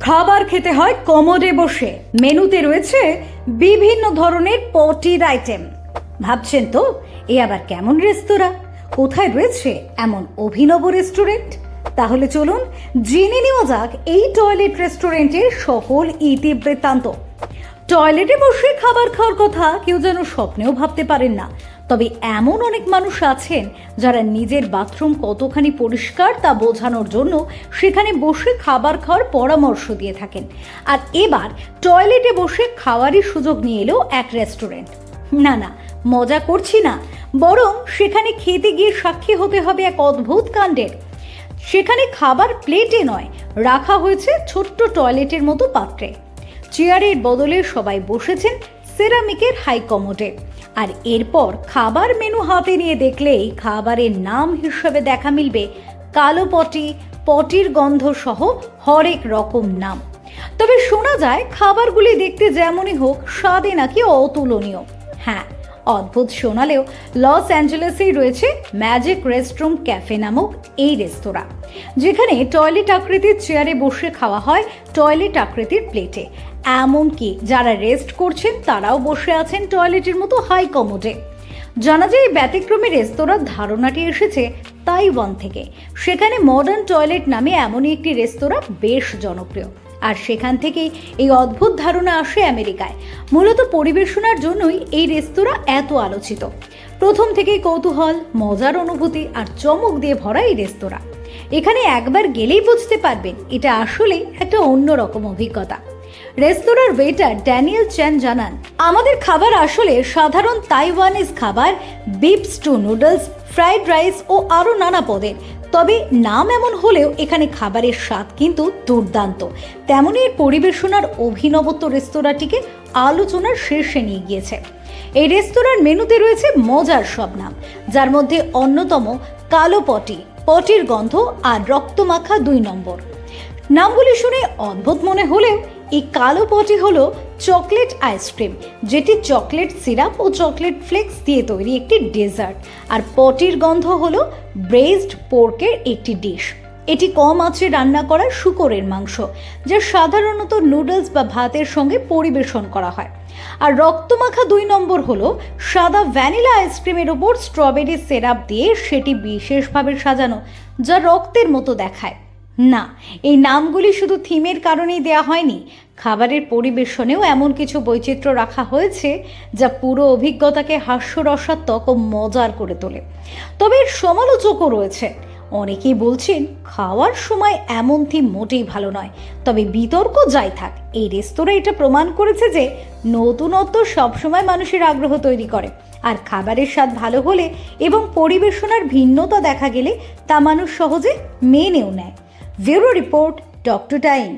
খাবার খেতে হয় কমোডে বসে। মেনুতে রয়েছে বিভিন্ন ধরনের পটির আইটেম। ভাবছেন তো, এ আবার কেমন রেস্তোরাঁ? কোথায় রয়েছে এমন অভিনব রেস্টুরেন্ট? তাহলে চলুন জেনে নেওয়া যাক এই টয়লেট রেস্টুরেন্টের সফল ইতিবৃত্তান্ত। টয়লেটে বসে খাবার খাওয়ার কথা কেউ যেন স্বপ্নেও ভাবতে পারেন না। তবে এমন অনেক মানুষ আছেন যারা নিজের বাথরুম কতখানি পরিষ্কার তা বোঝানোর জন্য সেখানে বসে খাবার খাওয়ার পরামর্শ দিয়ে থাকেন। আর এবার টয়লেটে বসে খাওয়ারই সুযোগ নিয়ে এলো এক রেস্টুরেন্ট। না না, মজা করছি না। বরং সেখানে খেতে গিয়ে সাক্ষী হতে হবে এক অদ্ভুত কাণ্ডের। সেখানে খাবার প্লেটে নয়, রাখা হয়েছে ছোট্ট টয়লেটের মতো পাত্রে। চেয়ারের বদলে সবাই বসেছেন, সেরামিকের হাই কমোডে আর এরপর খাবার মেনু হাতে নিয়ে দেখলেই খাবারের নাম হিসেবে দেখা মিলবে কালো পটি, পটির গন্ধ সহ হরেক রকম নাম। তবে শোনা যায় খাবারগুলি দেখতে যেমনই হোক, স্বাদে নাকি অতুলনীয়। হ্যাঁ অদ্ভুত শোনালেও লস অ্যাঞ্জেলেসেই রয়েছে ম্যাজিক রেস্টরুম ক্যাফে নামক এই রেস্তোরাঁ, যেখানে টয়লেট আকৃতির চেয়ারে বসে খাওয়া হয় টয়লেট আকৃতির প্লেটে। এমনকি যারা রেস্ট করছেন, তারাও বসে আছেন টয়লেটের মতো হাই কমোডে। জানা যায়, এই ব্যতিক্রমী রেস্তোরাঁর ধারণাটি এসেছে তাইওয়ান থেকে। সেখানে মডার্ন টয়লেট নামে এমনই একটি রেস্তোরাঁ বেশ জনপ্রিয়। আর সেখান থেকেই এই অদ্ভুত ধারণা আসে আমেরিকায়। মূলত পরিবেশনার জন্যই এই রেস্তোরাঁ এত আলোচিত। প্রথম থেকেই কৌতূহল, মজার অনুভূতি আর চমক দিয়ে ভরা এই রেস্তোরাঁ। এখানে একবার গেলেই বুঝতে পারবেন, এটা আসলে একটা অন্যরকম অভিজ্ঞতা। রেস্তোরাঁর ওয়েটার ড্যানিয়েল চ্যান জানান, আমাদের খাবার আসলে সাধারণ তাইওয়ানিজ খাবার beef stew noodles, fried rice ও আরও নানা পদের। তবে নাম এমন হলেও এখানে খাবারের স্বাদ কিন্তু দুর্দান্ত। তেমনই এর পরিবেশনার অভিনবত্ব রেস্তোরাঁটিকে আলোচনার শীর্ষে নিয়ে গিয়েছে। এই রেস্তোরাঁর মেনুতে রয়েছে মজার সব নাম, যার মধ্যে অন্যতম কালো পটি, পটির গন্ধ আর রক্তমাখা দুই নম্বর। নামগুলি শুনে অদ্ভুত মনে হলেও এই কালো পটি হলো চকলেট আইসক্রিম, যেটি চকলেট সিরাপ ও চকলেট ফ্লেক্স দিয়ে তৈরি একটি ডেজার্ট। আর পটির গন্ধ হলো ব্রেসড পোর্কের একটি ডিশ। এটি কম আঁচে রান্না করা শুকরের মাংস, যা সাধারণত নুডলস বা ভাতের সঙ্গে পরিবেশন করা হয়। আর রক্তমাখা দুই নম্বর হলো সাদা ভ্যানিলা আইসক্রিমের ওপর স্ট্রবেরি সিরাপ দিয়ে সেটি বিশেষভাবে সাজানো, যা রক্তের মতো দেখায়। না, এই নামগুলি শুধু থিমের কারণেই দেয়া হয়নি। খাবারের পরিবেশনেও এমন কিছু বৈচিত্র্য রাখা হয়েছে, যা পুরো অভিজ্ঞতাকে হাস্যরসাত্মক ও মজার করে তোলে। তবে এর সমালোচকও রয়েছে। অনেকেই বলছেন, খাওয়ার সময় এমন থিম মোটেই ভালো নয়। তবে বিতর্ক যাই থাক, এই রেস্তোরাঁ এটা প্রমাণ করেছে যে নতুনত্ব সবসময় মানুষের আগ্রহ তৈরি করে। আর খাবারের স্বাদ ভালো হলে এবং পরিবেশনার ভিন্নতা দেখা গেলে তা মানুষ সহজে মেনেও নেয়। Bureau report doctor time